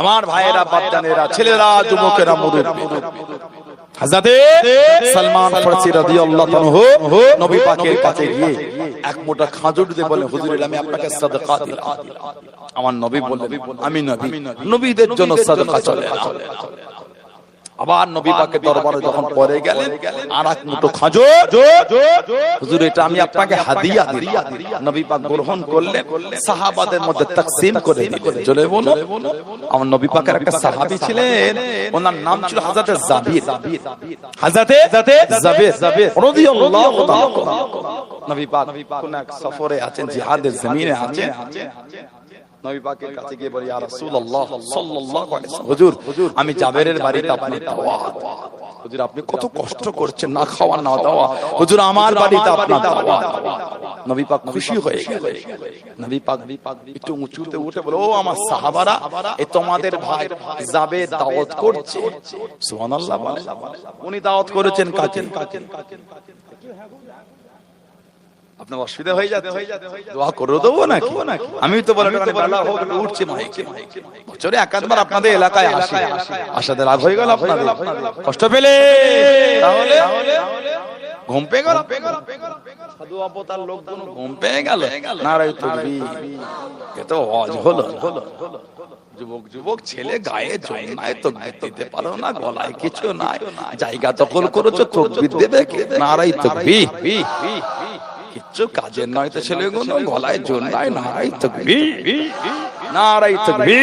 আমার ভাইয়েরা বাচ্চানেরা ছেলেরা যুবকেরা মুরব্বী। হযরতে সালমান ফারসি রাদিয়াল্লাহু আনহু নবী পাকের কাছে গিয়ে এক মোটা খাজুর দিয়ে বলে হুজুর আমি আপনাকে সাদকা দিলাম। আমার নবী বললেন আমি নবী। নবীদের জন্য সাদকা চলে আবার নবী পাকের দরবারে যখন পরে গেলেন আর এক মুঠো খাজুর হুজুর এটা আমি আপনাকে হাদিয়া দিলাম। নবী পাক গ্রহণ করলেন সাহাবাদের মধ্যে তাকসিম করে দিলেন। চলে বলো আমার নবী পাকের একটা সাহাবী ছিলেন ওনার নাম ছিল হযরত জাবির। হযরত জাবির। রাদিয়াল্লাহু তাআলা নবী পাক কোন এক সফরে আছেন জিহাদের জমিনে আছেন। নবী পাকের কাছে গিয়ে বলি ইয়া রাসূলুল্লাহ সাল্লাল্লাহু আলাইহি হুজুর আমি জাবেরের বাড়িতে আপনি দাওয়াত। হুজুর আপনি কত কষ্ট করছেন না খাওয়া না দাওয়া। হুজুর আমার বাড়িতে আপনার দাওয়া নবী পাক খুশি হয়ে গেলেন। নবী পাক একটু উঁচুতে উঠে বলো ও আমার সাহাবারা এ তোমাদের ভাই যাবে দাওয়াত করছে। সুবহানাল্লাহ বলে। উনি দাওয়াত করেছেন কাকে? আপনার অসুবিধা হয়ে যাচ্ছে দোয়া করে দেবো নাকি আমি তো বলে বেলা হোক উঠছে মাইকে বছরে একাধবার আপনাদের এলাকায় আসে আসাতে লাভ হয়ে গেল আপনাদের কষ্ট পেলে তাহলে ঘুম পেয়ে গেল সাধু অবতার লোকজন ঘুম পেয়ে গেল নারায় তকবি এ তো অজ হলো যুবক যুবক ছেলে গায়ে জন্মায় তো দিতে পারো না গলায় কিছু নাই জায়গা দখল করেছ তকবির দেবে নারাই তকবি কিচ্ছু কাজের নয় তো ছেলেগুলো গলায় জন্মায় নাই তকবি নারাই তকবি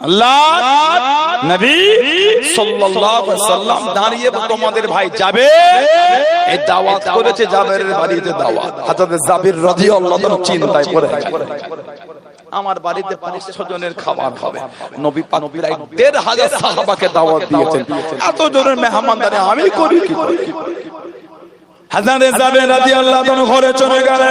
আল্লাহ নবী সাল্লাল্লাহু আলাইহি সাল্লাম দাঁড়িয়ে তোমাদের ভাই যাবে। এই দাওয়াত করেছে জাবেরের বাড়িতে দাওয়াত। হযরত জাবির রাদিয়াল্লাহু তাআলা চিন্তায় পড়ে। আমার বাড়িতে পাঁচশো জনের খাবার হবে। নবী পাক প্রায় দেড় হাজার সাহাবাকে দাওয়াত দিয়েছেন। এত জনের মেহমানদারি আমি করি কি করে? হাজারে যাবে রাজি আল্লাহ ঘরে চলে গেলে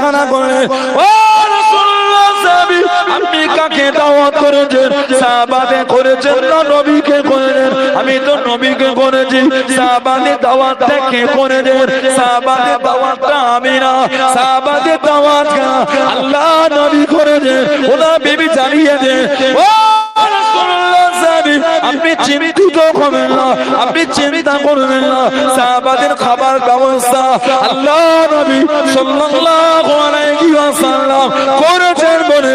খানা ও রাসূলুল্লাহ কাকে দাওয়াত করেছেন? না নবীকে আমি তো নবীকে করেছি। সাহাবাতে দাওয়াত কে করেছেন। দাওয়াতটা আমি না। সাহাবাতে দাওয়াত আল্লাহ নবী করেছেন। ওনার বিবি জানিয়ে ও আপনি চিন্তিত আপনি চিন্তা করবেন না। সাহাবাদের খাবার ব্যবস্থা আল্লাহ নবী সাল্লাল্লাহু আলাইহি ওয়াসাল্লাম করেছেন বলে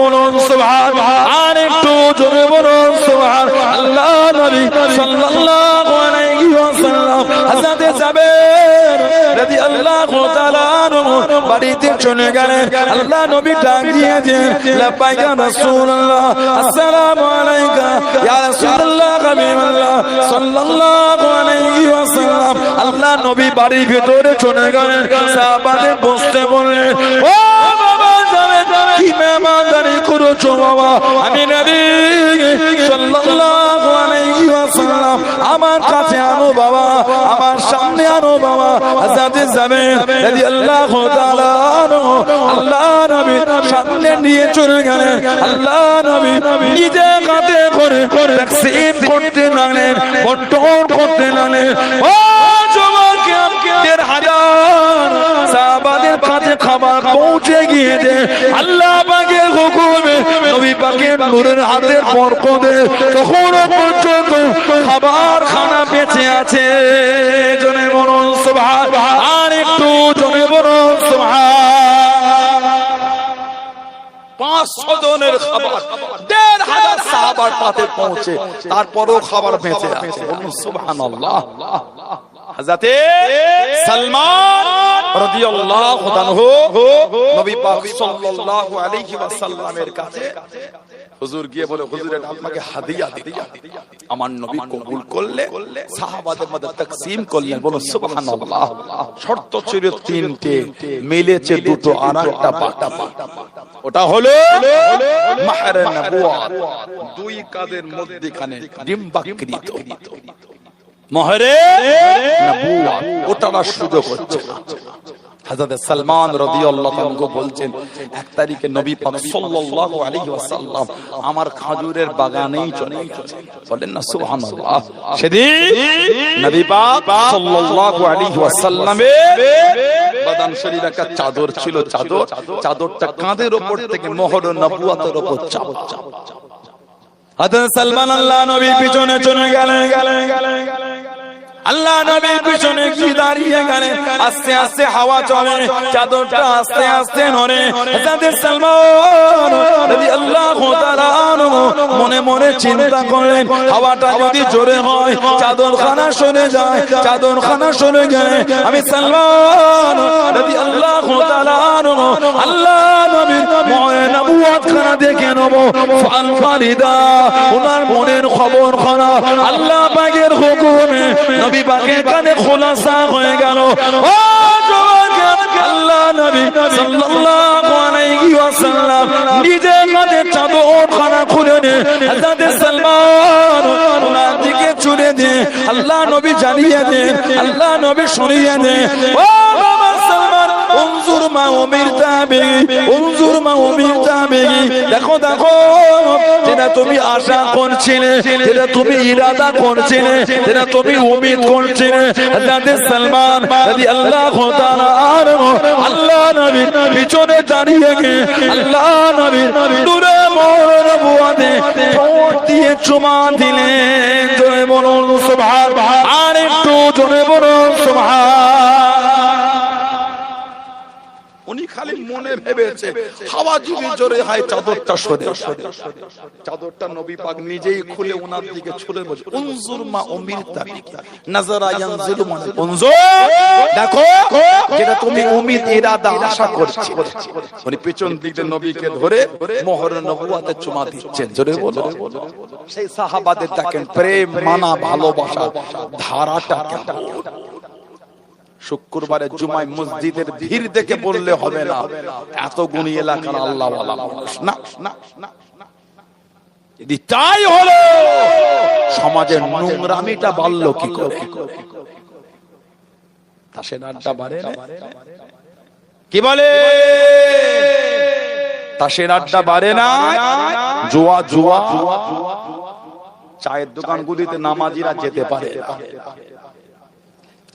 বলুন সুবহান, আর বলুন সুবহান। আল্লাহ নবী রাদিয়াল্লাহু তাআলা বাড়িতে চলে গেলেন আল্লাহ নবী ডাক দিয়েছেন লাব্বাইকা আল্লাহ নবী বাড়ির ভিতরে চলে গেলেন সাহাবাদের বসতে বললেন ও বাবা যাবে করেছ বাবা? আমি নবী সাল্লাল্লাহু আমার কাছে আনো বাবা আমার সামনে আনো বাবা জাবের রাদিয়াল্লাহু তাআলা আনহু আল্লাহ নবী সামনে নিয়ে চলে গেলেন আল্লাহ নবী নিজে কাঁধে করে তাকসীম করতে লাগলেন বন্টন করতে লাগলেন। ও হাজার সাহাবাদের কাছে খাবার পৌঁছে গিয়েছে। আল্লাহ হুকুমে পাকের নূরের হাতের পর্যন্ত খাবার খানা বেঁচে আছে। জনে সুবহান আর একটু জনে সুবহান পাঁচশো জনের খাবার, দেড় হাজার সাহাবার পাতে পৌঁছে, তারপরেও খাবার বেঁচে আছে। সুবহানাল্লাহ। হযরতে সালমান রাদিয়াল্লাহু নবী পাক সাল্লাল্লাহু আলাইহি ওয়াসাল্লামের কাছে হুজুর গিয়ে বলে, হুজুর আপনাকে হাদিয়া আমার নবী কবুল করলে সাহাবাদের মধ্যে তাকসীম করলেন। বলো সুবহানাল্লাহ। শর্ত ছিল তিনটে, মিলেছে দুটো আর একটা বাকি ওটা হলো মাহরে নবুয়াত দুই কাদের মধ্যখানে ডিম্বাকৃত। মহরে ওটার সুযোগ হচ্ছে। না হযরত সালমান রাদিয়াল্লাহু আনহু বলছেন এক তারিখে নবী পাক সাল্লাল্লাহু আলাইহি ওয়াসাল্লাম আমার খাজুরের বাগানেই চলে গেছেন বলেন না সুবহানাল্লাহ। সেদিন নবী পাক সাল্লাল্লাহু আলাইহি ওয়াসাল্লামের বাদান শরীর একটা চাদর ছিল চাদর। চাদরটা কাঁধের উপর থেকে মোহর নবুয়াতের উপর চাপ চাপ। হযরত সালমান আল্লাহ নবীর পিছনে চলে গেলেন। গেলেন গেলেন আল্লাহ নবীর পিছনে কি দাঁড়িয়ে গেলেন? আস্তে আস্তে হাওয়া চলে, চাদরটা আস্তে আস্তে নড়ে। তাদের সালমান রাদিয়াল্লাহু তাআলা মনে মনে চিন্তা করলেন, হাওয়াটা যদি জোরে হয়, চাদরখানা সরে যায়, চাদরখানা সরে গেলে আমি সালমান রাদিয়াল্লাহু তাআলা আনহু, আল্লাহ নবীর মনে নবুয়ত খানা দেখে নেব। ফাল ফারিদা ওনার মনের খবর খানা আল্লাহ পাকের হুকুমে, নবী পাকের কানে খোলাসা হয়ে গেল। ও আল্লাহ নবী সাল্লাল্লাহু আলাইহি ওয়াসাল্লাম নিজে কাঁধে চাদর খানা খুলে নে, হযরত সালমান ওনার দিকে দে আল্লাহ নবী জানিয়ে দেন, আল্লাহ নবী শুনিয়ে দেন। ও উনজুর মা উমির তাবি উনজুর মা উমির তাবি দেখো দেখো, যেটা তুমি আশা করছিলে, যেটা তুমি ইরাদা করছিলে, যেটা তুমি উমিদ করছিলে। হযরত সালমান রাদিয়াল্লাহু তাআলা আনহু, আল্লাহ নবীর পিছনে দাঁড়িয়ে গে আল্লাহ নবীর নূরে নবুয়াতে ঠোঁট দিয়ে চুমা দিলেন। জয় বলুন সুবহান আর একটু জোরে বলুন, সুবহান খালি মনে ভেবেছে, হাওয়া যদি জোরে, হয় চাদরটা সরে। চাদরটা নবী পাক নিজেই খুলে ওনার দিকে ছুড়ে বলছে, উনজুর মা তাবিকা নাজারা ইয়ানজুলু মান, উনজুর, দেখো, যেটা তুমি উমিদ ইরাদা আশা করছি উনি পেছন দিকে নবীকে ধরে মোহর নবুয়াতে চুমা দিচ্ছেন, জোরে বলো। সেই সাহাবাদের দেখেন প্রেম, মানা, ভালোবাসা, ধারাটা কেমন? শুক্রবারে জুমায় মসজিদের ভিড় দেখে বললে হবে না। এত গুণী এলাকার আল্লাহ যদি তাই হলো, সমাজের নোংরামিটা বাড়লো কি চায়ের দোকানগুলিতে নামাজিরা যেতে পারে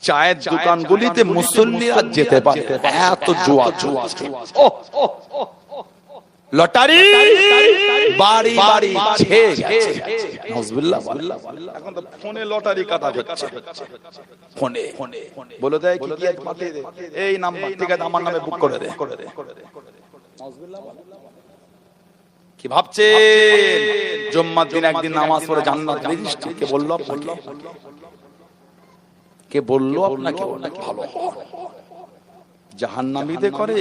চায়ের দোকানগুলিতে মুসল্লিরা যেতে পারে। এত জুয়া। জুয়া। লটারি! বাড়ি বাড়ি ছেয়ে গেছে। নাউজুবিল্লাহ এখন তো ফোনে লটারি কাটা হচ্ছে। ফোনে বলে দেয় কি কি পাঠিয়ে দে। এই নাম্বার ঠিক আছে আমার নামে বুক করে দে। কি ভাবছে জম্মার দিন একদিন নামাজ পড়ে জান্নাত রেজিস্ট্রি কে বলল আপনাকে? কে বলল আপনাকে অনেক ভালো। জাহান্নামীতে করে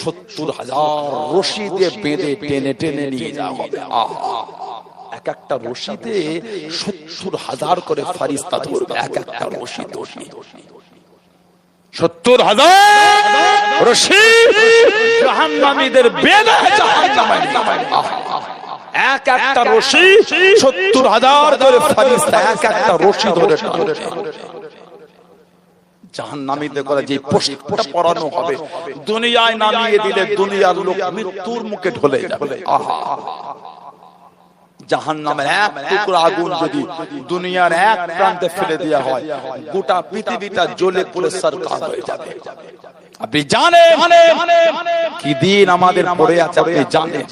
সত্তর হাজার রশি দিয়ে বেঁধে টেনে টেনে নিয়ে যাওয়া হবে। আহা। এক একটা রশিতে সত্তর হাজার করে ফারিস্তা ধরবে। এক একটা রশি। দোষী সত্তর হাজার রশি জাহান্নামীদের বেঁধে এক একটা রশি সত্তর হাজার করে ফারিস্তা এক একটা রশি ধরে করে যে পোশাকটা পরানো হবে। দুনিয়ায় নামিয়ে দিলে দুনিয়ার লোক মৃত্যুর মুখে ঢলে যাবে। আহা জাহান নামের এক টুকরা আগুন যদি দুনিয়ার এক প্রান্তে ফেলে দেওয়া হয় গোটা পৃথিবীটা জ্বলে পুরে সরকার হয়ে যাবে। আপনি জানেন কি দিন আমাদের পড়ে আছে আপনি জানেন।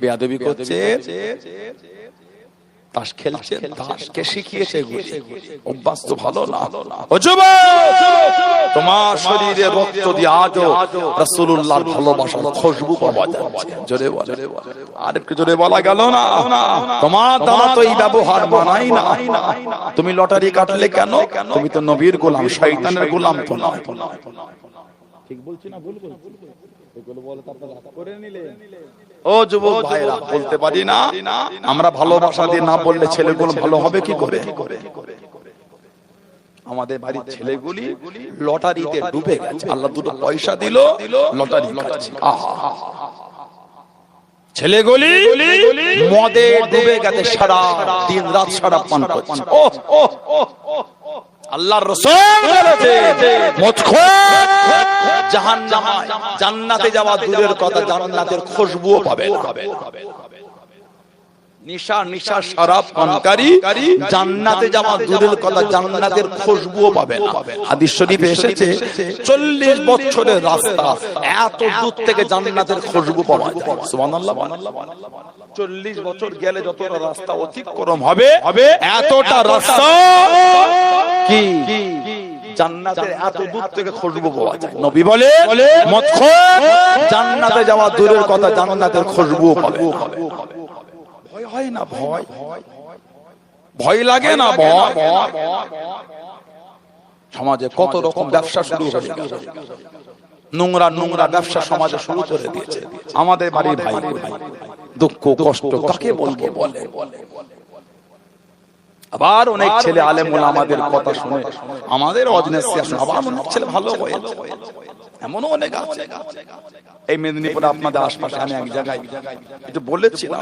বেয়াদবি করছে। তাস খেলছে তাস কে শিখিয়েছে? অভ্যাস তো ভালো না। ও তোমার শরীরে রক্ত দিয়ে আজও রাসূলুল্লাহর ভালোবাসার খুশবু পাওয়া যাচ্ছে। জোরে বলে। আর একটু জোরে বলা গেল না। তোমার দ্বারা তো এই ব্যবহার মানাই না। তুমি লটারি কাটলে কেন? তুমি তো নবীর গোলাম শয়তানের গোলাম তো নয়। ঠিক বলছি না ভুল বলছি। ও যুবক ভাইরা বলতে পারি না আমরা ভালোবাসা দিয়ে না বললে ছেলেগুলো ভালো হবে কি করে? আমাদের বাড়ির ছেলেগুলি লটারিতে ডুবে গেছে। আল্লাহ দুটো পয়সা দিল লটারি কাটছে আহা। ছেলেগুলি মদে ডুবে গেছে সারা দিন রাত সারা পান করছে। ও ও ও আল্লাহর রাসূল বলেছে মদখোর জাহান্নামায় জান্নাতে যাওয়া দূরের কথা জান্নাতের খুশবুও পাবে না। নিশা নিশা শরাব পানকারী জান্নাতে যাওয়া দূরের কথা জান্নাতের খুশবুও পাবে না হাদিস শরীফে এসেছে 40 বছরের রাস্তা এত দূর থেকে জান্নাতের খুশবু পাওয়া যায়। সুবহানাল্লাহ 40 বছর গেলে যতটা রাস্তা অতিক্রম হবে এতটা রাস্তা কি? জান্নাতের এত দূর থেকে খুশবু পাওয়া যায়। নবী বলে মদখোর জান্নাতে যাওয়া দূরের কথা জান্নাতের খুশবুও পাবে। ভয় হয় না ভয়? ভয় লাগে না ভয় সমাজে কত রকম ব্যবসা শুরু হয়ে গেল নোংরা নোংরা ব্যবসা সমাজে শুরু করে দিয়েছে। আমাদের বাড়ির ভাই। দুঃখ কষ্ট কাকে বলব? বলে আবার অনেক ছেলে আলেমুল আমাদের কথা শুনে আমাদের অজনেস আবার অনেক ছেলে ভালো হয়েছে। এমনও অনেক আছে। এই মেদিনীপুরে আপনাদের আশপাশে আমি এক জায়গায় একটু বলেছিলাম।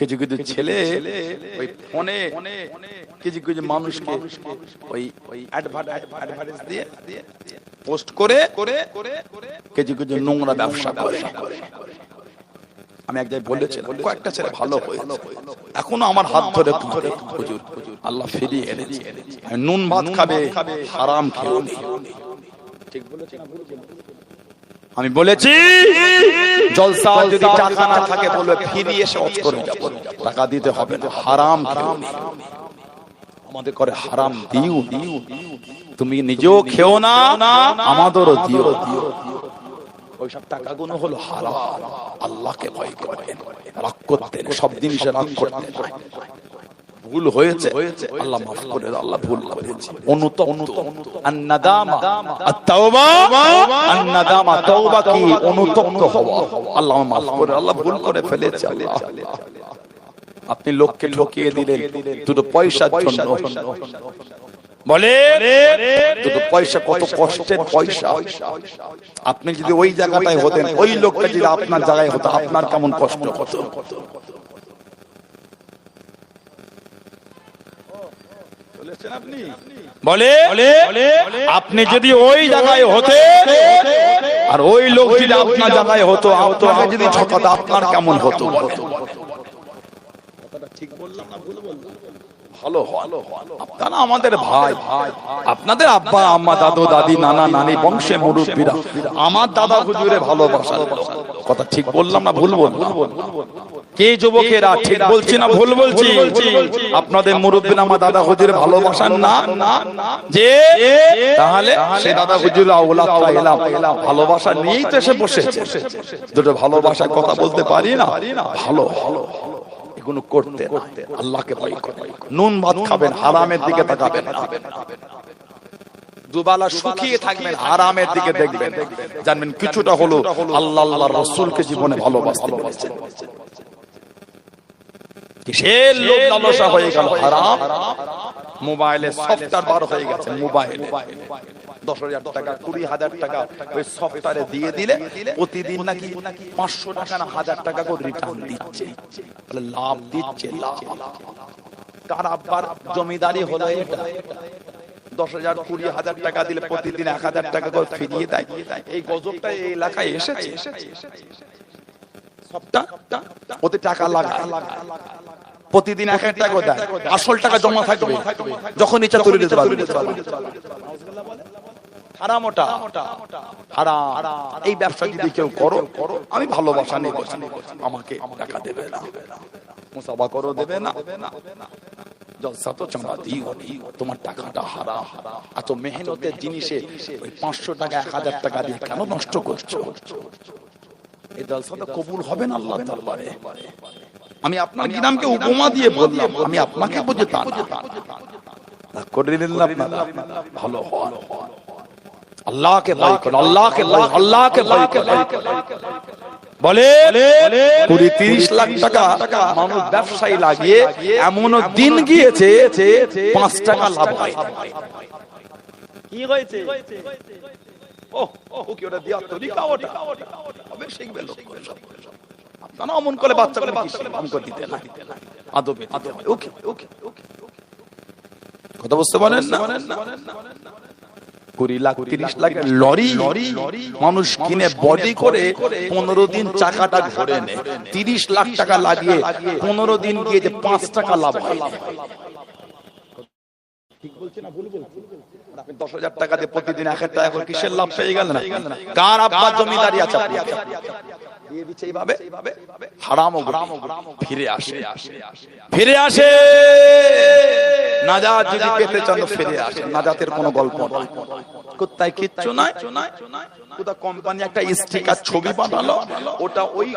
কিছু কিছু ছেলে ওই ফোনে কিছু কিছু মানুষকে ওই অ্যাডভার্টাইজ দিয়ে পোস্ট করে করে কিছু কিছু নোংরা ব্যবসা করে। আমি এক জায়গায় বলেছিলাম কয়েকটা ছেলে ভালো হয়েছে। এখনও আমার হাত ধরে হুজুর আল্লাহ ফিরিয়ে এনেছে। নুন ভাত খাবে হারাম খেয়ে আমি বলেছি জলসা যদি টাকা না থাকে বলবে ফিরিয়ে এসে অফ করে যাব। টাকা দিতে হবে না হারাম আমাদের করে হারাম দিও দিও তুমি নিজেও খেও না আমাদেরও দিও দিও ওইসব টাকাগুলো হলো হারাম। আল্লাহকে ভয় করতেন রাগ করতেন সব জিনিসে রাগ করতেন। ভুল হয়েছে আল্লাহ মাফ করে দাও, আল্লাহ ভুল করেছে। অনুতপ্ত। আন্নাদামা। আত-তাওবা। আন্নাদামা তওবা কি? অনুতপ্ত হওয়া। আল্লাহ মাফ করে আল্লাহ ভুল করে ফেলেছে আল্লাহ। আপনি লোককে ঠকিয়ে দিলেন। দুটো পয়সার জন্য। বলে দুটো পয়সা কত কষ্টের পয়সা। আপনি যদি ওই জায়গাটায় হতেন ওই লোকটা যদি আপনার জায়গায় হতো আপনার কেমন কষ্ট? হতো বলে আপনি যদি ওই জায়গায় হতে আর ওই লোক যদি আপনার জায়গায় হতো আপনাকে যদি ঠকাতো আপনার কেমন হতো? ঠিক বললাম না ভুল বললাম? ভালো ভালো আপনারা আমাদের ভাই আপনাদের আব্বা আম্মা দাদু দাদি নানা নানি বংশে মুরব্বীরা আমার দাদা হুজুরে ভালোবাসা। কথা ঠিক বললাম না ভুল বললাম। কে যুবকেরা ঠিক বলছি না ভুল বলছি? আপনাদের আমার দাদা হুজুরে ভালোবাসান না? যে? তাহলে সে দাদা হুজুর ভালোবাসা নিয়েই তো এসে দুটো ভালোবাসার কথা বলতে পারি না? ভালো। ভালো এগুলো করতে। আল্লাহকে ভয় করতে নুন ভাত খাবেন, হারামের দিকে তাকাবেন থাকবেন, হারামের দিকে দেখবেন। জানবেন কিছুটা হলো আল্লাহ আল্লাহ রসুলকে জীবনে ভালোবাসতে পেরেছেন। কিসের লোক লালসা হয়ে গেল, হারাম। মোবাইলে সফটওয়্যার বার হয়ে গেছে দশ হাজার টাকা, কুড়ি হাজার টাকা, ওই সফটওয়্যারে দিয়ে দিলে প্রতিদিন নাকি পাঁচশো টাকা না হাজার টাকা করে রিটার্ন দিচ্ছে। লাভ দিচ্ছে, লাভ। আব্বার জমিদারি হলো এটা? দশ হাজার, কুড়ি হাজার টাকা দিলে প্রতিদিন এক হাজার টাকা করে ফিরিয়ে দেয়। এই গজবটা এই এলাকায় এসেছে। সবটা ওতে টাকা লাগা প্রতিদিন এক হাজার টাকা দেয়। আসল টাকা জমা থাকবে। যখন ইচ্ছা তুলে দিতে পারবে। হারাম ওটা হারাম। এই ব্যবসা যদি কেউ করো আমি ভালোবাসা আমাকে টাকা দেবে না। মুসাফা করো দেবে না। জলসা তো চাঁদা তোমার টাকাটা হারা এত মেহনতের জিনিসে ওই পাঁচশো টাকা এক হাজার টাকা দিয়ে কেন নষ্ট করছ? এই জলসা তো কবুল হবে না আল্লাহ দরবারে। আমি আপনার গ্রামকে উপমা দিয়ে বললাম আমি আপনাকে বুঝে তা। করে নিলেন আপনারা। ভালো হন আল্লাহকে ভয় করুন আল্লাহকে ভয় আল্লাহকে ভয় বলে কুড়ি তিরিশ লাখ টাকা মানুষ ব্যবসায়ী লাগিয়ে এমন দিন গিয়েছে পাঁচ টাকা লাভ হয়। কি হয়েছে? ও ও কি ওটা দিয়া তরিকা ওটা শিখবে লোক। আপনারা অমন করে বাচ্চা করে অঙ্ক দিতে না আদবে আদবে ওকে ওকে ওকে কথা বুঝতে পারেন না? কুড়ি লাখ তিরিশ লাখ লরি মানুষ কিনে বডি করে পনেরো দিন চাকাটা ঘুরে নেয়। তিরিশ লাখ টাকা লাগিয়ে পনেরো দিন গিয়ে যে পাঁচ টাকা লাভ হয়। আপনি দশ হাজার টাকা দিয়ে প্রতিদিন এক হাজার টাকা করে কিসের লাভ? পেয়ে গেলেন কার আব্বা জমিদারি আছে? দিয়ে দিচ্ছে এইভাবে হারাম ফিরে আসে ফিরে আসে নাজাত যদি পেতে চান ফিরে আসে। নাজাতের কোনো গল্প নয় কোথায় কিচ্ছু নাই। কোথা কোম্পানি একটা স্টিকার ছবি বানালো ওটা ওই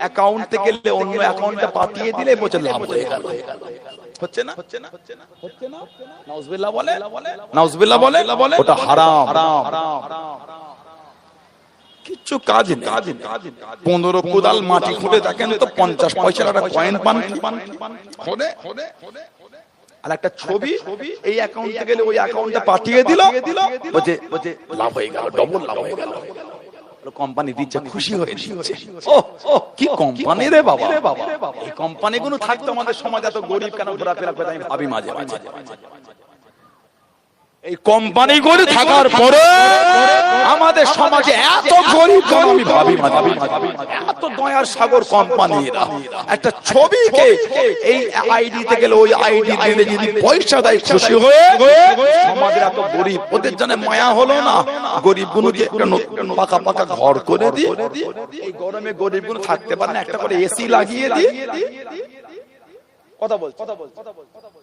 অ্যাকাউন্ট থেকে অন্য অ্যাকাউন্টে পাঠিয়ে দিলে বলছে লাভ হয়ে গেল। হচ্ছে না? হচ্ছে না? হচ্ছে না? হচ্ছে না? নাউজুবিল্লাহ বলে? নাউজুবিল্লাহ বলে? ওটা হারাম। কাজ পনেরো কোদাল মাটি খুঁড়ে দেখেন তো, পঞ্চাশ একটা কয়েন পান। কোম্পানি দিচ্ছে, খুশি কি কোম্পানি রে বাবা। থাকতো আমাদের সমাজ, এত গরিব কেন ঘোরাফেরা আমি ভাবি মাঝে মাঝে। এই কোম্পানিগুলি থাকার পরে আমাদের সমাজে এত গরিব আমি ভাবি। এত দয়ার সাগর কোম্পানিরা একটা ছবিকে এই আইডি তে গেলে ওই আইডি দিলে যদি পয়সা দেয় খুশি হয়ে, সমাজের এত গরিব, ওদের জন্য মায়া হলো না। গরিব একটা নতুন পাকা পাকা ঘর করে দিয়ে এই গরমে গরিবগুলো থাকতে পারে না, একটা করে এসি লাগিয়ে দিয়ে কথা বল কথা বল কথা বল কথা বল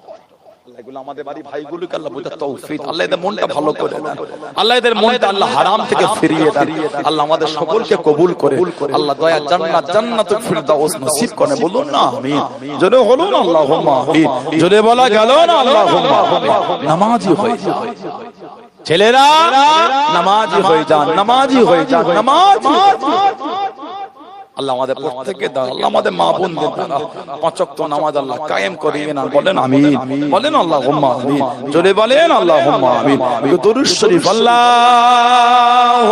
এগুলো আমাদের বাড়ি ভাইগুলোকে আল্লাহ বোঝার তৌফিক আল্লাহ এদের মনটা ভালো করে দেন আল্লাহ এদের মনটা আল্লাহ হারাম থেকে ফিরিয়ে দেন আল্লাহ আমাদের সকলকে কবুল করে। আল্লাহ দয়া জান্নাত জান্নাতুল ফিরদাউস নসিব করে। বলুন না আমিন। জোরে হলো না আল্লাহুম্মা আমিন। জোরে বলা গেল না আল্লাহুম্মা নামাজি হয়ে যান ছেলেরা নামাজি হয়ে যান নামাজি হয়ে যান। নামাজি আল্লাহ আমাদের প্রত্যেককে দাও আল্লাহ আমাদের মা বোনদের পাঁচ ওয়াক্ত নামাজ আল্লাহ কায়েম করিয়ে না বলেন আমিন। বলেন আল্লাহুম্মা আমিন। জোরে বলেন আল্লাহ হুম্মা আমিন দরুদ শরীফ আল্লাহ